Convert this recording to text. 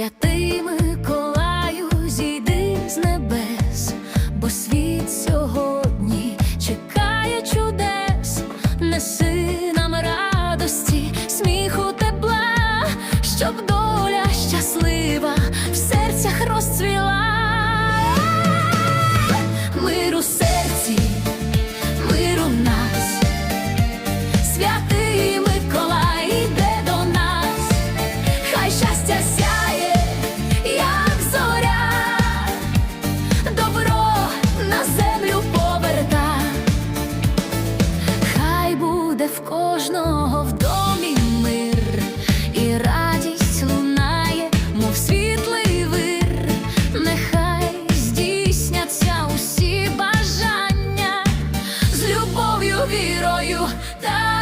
Святий Миколаю, зійди з небес, бо світ сьогодні чекає чудес, неси нам радості, сміху тепла, щоб доля щаслива в кожного в домі мир, і радість лунає, мов світлий вир, нехай здійсняться усі бажання з любов'ю, вірою та.